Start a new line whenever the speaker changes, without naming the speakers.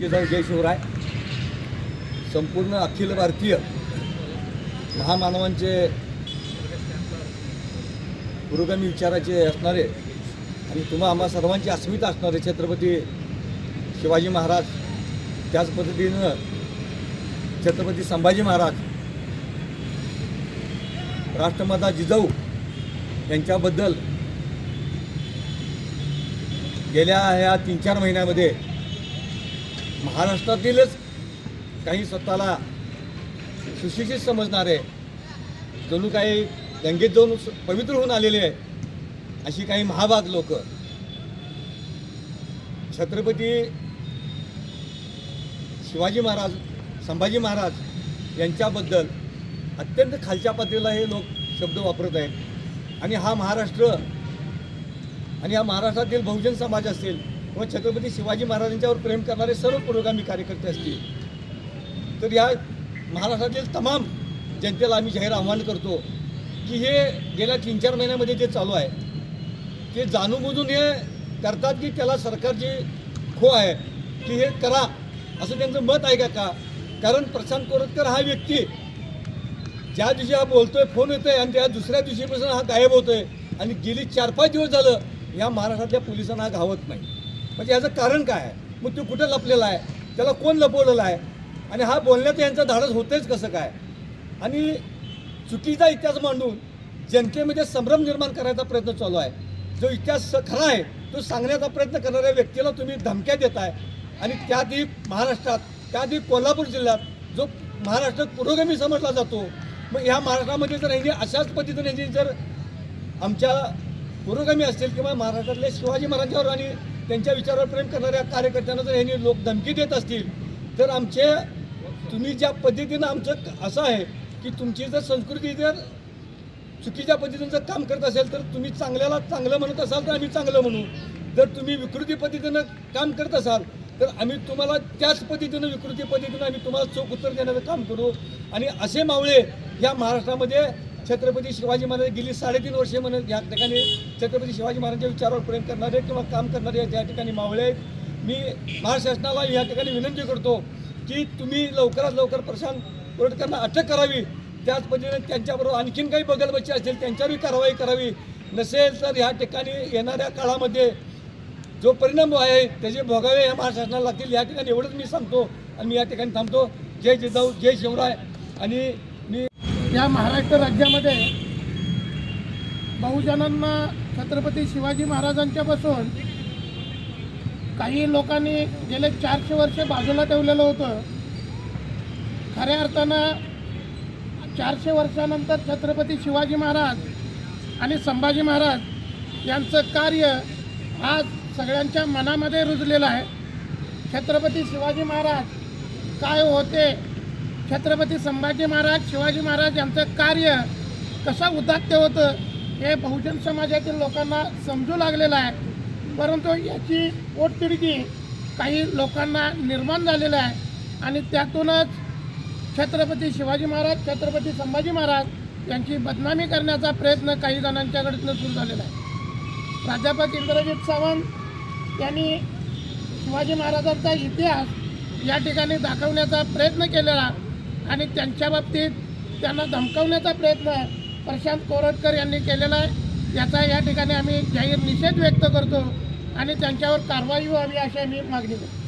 जिजाऊ जय शिवराय संपूर्ण अखिल भारतीय महामानवांचे पुरोगामी विचाराचे असणारे आणि तुम्हा आम्हा सर्वांची अस्मिता असणारे छत्रपती शिवाजी महाराज त्याच पद्धतीनं छत्रपती संभाजी महाराज राष्ट्रमाता जिजाऊ यांच्याबद्दल गेल्या ह्या तीन चार महिन्यामध्ये महाराष्ट्रातीलच काही स्वतःला सुशिक्षित समजणारे जणू काही गंगेत जाऊन पवित्र होऊन आलेले आहे अशी काही महाभाग लोक. छत्रपती शिवाजी महाराज संभाजी महाराज यांच्याबद्दल अत्यंत खालच्या पातळीला हे लोक शब्द वापरत आहेत. आणि हा महाराष्ट्र आणि या महाराष्ट्रातील बहुजन समाज असेल व छत्रपती शिवाजी महाराजांच्यावर प्रेम करणारे सर्व पुरोगामी कार्यकर्ते असतील. तर या महाराष्ट्रातील तमाम जनतेला आम्ही जाहीर आव्हान करतो की हे गेल्या तीन चार महिन्यामध्ये जे चालू आहे ते जाणूनबुजून हे करतात की त्याला सरकारची खो आहे की हे करा असं त्यांचं मत आहे का का? कारण प्रशांत कोरटकर हा व्यक्ती ज्या दिवशी हा बोलतोय फोन येतोय आणि त्या दुसऱ्या दिवशीपासून हा गायब होतोय आणि गेली चार पाच दिवस झालं या महाराष्ट्रातल्या पोलिसांना हा गावत नाही. म्हणजे याचं कारण काय आहे? मग तो कुठं लपलेला आहे? त्याला कोण लपवलेला आहे? आणि हा बोलण्याचं यांचं धाडस होतेच कसं काय? आणि चुकीचा इतिहास मांडून जनतेमध्ये म्हणजे संभ्रम निर्माण करायचा प्रयत्न चालू आहे. जो इतिहास खरा आहे तो सांगण्याचा प्रयत्न करणाऱ्या व्यक्तीला तुम्ही धमक्या देताय. आणि त्याआधी महाराष्ट्रात त्याआधी कोल्हापूर जिल्ह्यात जो महाराष्ट्रात पुरोगामी समजला जातो. मग ह्या महाराष्ट्रामध्ये जर यांनी अशाच पद्धतीने जर आमच्या पुरोगामी असतील किंवा महाराष्ट्रातले शिवाजी महाराजांवर आणि त्यांच्या विचारावर प्रेम करणाऱ्या कार्यकर्त्यांना जर यांनी लोक धमकी देत असतील तर आमचे तुम्ही ज्या पद्धतीनं आमचं असं आहे की तुमची जर संस्कृती जर चुकीच्या पद्धतीनं जर काम करत असेल तर तुम्ही चांगल्याला चांगलं म्हणत असाल तर आम्ही चांगलं म्हणू. जर तुम्ही विकृती पद्धतीनं काम करत असाल तर आम्ही तुम्हाला त्याच पद्धतीनं विकृती पद्धतीनं आम्ही तुम्हाला चोख उत्तर देण्याचं काम करू. आणि असे मावळे या महाराष्ट्रामध्ये छत्रपती शिवाजी महाराज गेली साडेतीन वर्षे म्हणत या ठिकाणी छत्रपती शिवाजी महाराजांच्या विचारावर प्रेम करणारे किंवा काम करणारे या ठिकाणी मावळे आहेत. मी महाराष्ट्राला या ठिकाणी विनंती करतो की तुम्ही लवकरात लवकर प्रशांत कोरटकरांना अटक करावी. त्याच पद्धतीने त्यांच्याबरोबर आणखीन काही बगलबच्चे असेल त्यांच्यावरही कारवाई करावी. नसेल तर ह्या ठिकाणी येणाऱ्या काळामध्ये जो परिणाम आहे त्याचे भोगावे या महाराष्ट्राला लागतील. या ठिकाणी एवढंच मी सांगतो आणि मी या ठिकाणी थांबतो. जय जिजाऊ जय शिवराय आणि
या महाराष्ट्र राज्यामध्ये बहुजनांना छत्रपती शिवाजी महाराजांच्यापासून काही लोकांनी गेले चारशे वर्षे बाजूला ठेवलेलं होतं. खऱ्या अर्थानं चारशे वर्षानंतर छत्रपती शिवाजी महाराज आणि संभाजी महाराज यांचं कार्य आज सगळ्यांच्या मनामध्ये रुजलेलं आहे. छत्रपती शिवाजी महाराज काय होते छत्रपती संभाजी महाराज शिवाजी महाराज यांचं कार्य कसं उदात्त होतं हे बहुजन समाजातील लोकांना समजू लागलेलं आहे. परंतु याची पोटतिडकी काही लोकांना निर्माण झालेलं आहे. आणि त्यातूनच छत्रपती शिवाजी महाराज छत्रपती संभाजी महाराज यांची बदनामी करण्याचा प्रयत्न काही जणांच्याकडनं सुरू झालेला आहे. प्राध्यापक इंद्रजित सावंत यांनी शिवाजी महाराजांचा इतिहास या ठिकाणी दाखवण्याचा प्रयत्न केलेला आणि त्यांच्या बाबतीत त्यांना धमकवण्याचा प्रयत्न प्रशांत कोरटकर यांनी केलेला आहे. याचा या ठिकाणी आम्ही जाहीर निषेध व्यक्त करतो आणि त्यांच्यावर कारवाई व्हावी अशी आम्ही मागणी करतो.